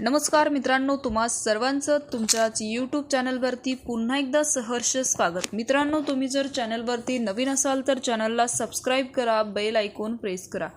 नमस्कार मित्रांनो तुम्हा सर्वांचं तुमच्याच यूट्यूब चॅनलवरती पुन्हा एकदा सहर्ष स्वागत. मित्रांनो तुम्ही जर चॅनलवरती नवीन असाल तर चॅनलला सबस्क्राईब करा बेल ऐकून प्रेस करा.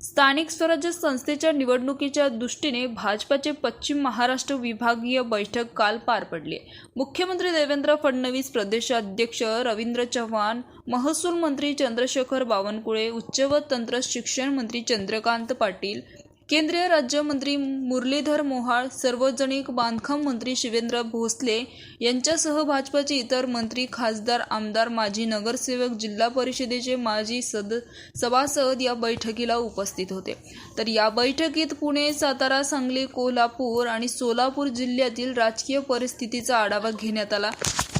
स्थानिक स्वराज्य संस्थेच्या निवडणुकीच्या दृष्टीने भाजपाचे पश्चिम महाराष्ट्र विभागीय बैठक काल पार पडली. मुख्यमंत्री देवेंद्र फडणवीस प्रदेशाध्यक्ष रवींद्र चव्हाण महसूल मंत्री चंद्रशेखर बावनकुळे उच्च व तंत्र शिक्षण मंत्री चंद्रकांत पाटील केंद्रीय राज्यमंत्री मुरलीधर मोहाळ सार्वजनिक बांधकाम मंत्री शिवेंद्र भोसले यांच्यासह भाजपाचे इतर मंत्री खासदार आमदार माजी नगरसेवक जिल्हा परिषदेचे माजी सद सभासद या बैठकीला उपस्थित होते. तर या बैठकीत पुणे सातारा सांगली कोल्हापूर आणि सोलापूर जिल्ह्यातील राजकीय परिस्थितीचा आढावा घेण्यात आला.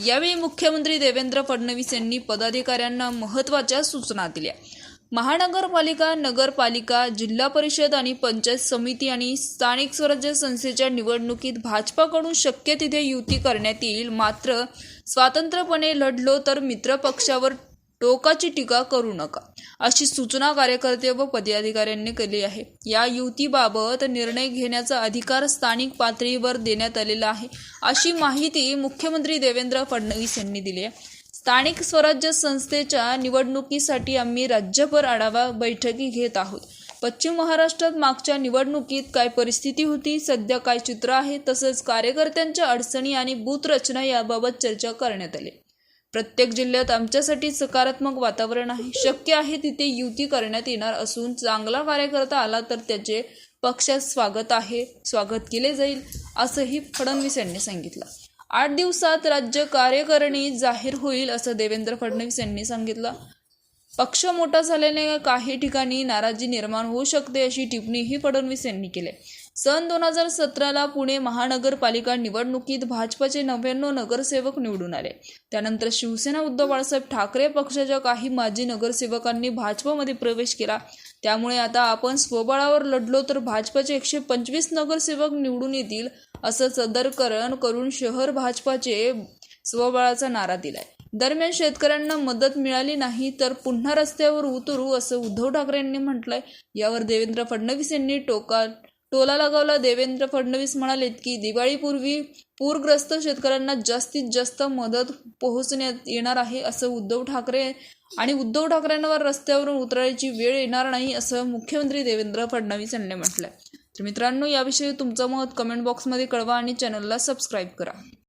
यावेळी मुख्यमंत्री देवेंद्र फडणवीस यांनी पदाधिकाऱ्यांना महत्त्वाच्या सूचना दिल्या. महानगरपालिका नगरपालिका जिल्हा परिषद आणि पंचायत समिती आणि स्थानिक स्वराज्य संस्थेच्या निवडणुकीत भाजपाकडून शक्य तिथे युती करण्यात येईल. मात्र स्वतंत्रपणे लढलो तर मित्रपक्षावर टोकाची टीका करू नका अशी सूचना कार्यकर्ते व पदाधिकाऱ्यांनी केली आहे. या युतीबाबत निर्णय घेण्याचा अधिकार स्थानिक पातळीवर देण्यात आलेला आहे अशी माहिती मुख्यमंत्री देवेंद्र फडणवीस यांनी दिली आहे. स्थानिक स्वराज्य संस्थेच्या निवडणुकीसाठी आम्ही राज्यभर आढावा बैठकी घेत आहोत. पश्चिम महाराष्ट्रात मागच्या निवडणुकीत काय परिस्थिती होती सध्या काय चित्र आहे तसंच कार्यकर्त्यांच्या अडचणी आणि बूथ रचना याबाबत चर्चा करण्यात आली. प्रत्येक जिल्ह्यात आमच्यासाठी सकारात्मक वातावरण आहे. शक्य आहे तिथे युती करण्यात येणार असून चांगला कार्यकर्ता आला तर त्याचे पक्षात स्वागत आहे स्वागत केले जाईल असंही फडणवीस यांनी सांगितलं. आठ दिवसात राज्य कार्यकारिणी जाहीर होईल असं देवेंद्र फडणवीस यांनी सांगितलं. पक्ष मोठा झाल्याने काही ठिकाणी नाराजी निर्माण होऊ शकते अशी टिप्पणीही फडणवीस यांनी केली. सन दोन हजार सतराला पुणे महानगरपालिका निवडणुकीत भाजपचे नव्याण्णव नगरसेवक निवडून आले. त्यानंतर शिवसेना उद्धव बाळासाहेब ठाकरे पक्षाच्या काही माजी नगरसेवकांनी भाजपमध्ये प्रवेश केला. त्यामुळे आता आपण स्वबळावर लढलो तर भाजपचे एकशे पंचवीस नगरसेवक निवडून येतील असं सदरकरण करून शहर भाजपाचे स्वबळाचा नारा दिलाय. दरम्यान शेतकऱ्यांना मदत मिळाली नाही तर पुन्हा रस्त्यावर उतरू असं उद्धव ठाकरे यांनी म्हटलंय. यावर देवेंद्र फडणवीस यांनी टोका टोला लगावला. देवेंद्र फडणवीस म्हणालेत की दिवाळीपूर्वी पूरग्रस्त शेतकऱ्यांना जास्तीत जास्त मदत पोहोचण्यात येणार आहे असं उद्धव ठाकरे आणि उद्धव ठाकरेंवर रस्त्यावरून उतरायची वेळ येणार नाही असं मुख्यमंत्री देवेंद्र फडणवीस यांनी म्हटलंय. तर मित्रांनो याविषयी तुमचं मत कमेंट बॉक्समध्ये कळवा आणि चॅनलला सबस्क्राईब करा.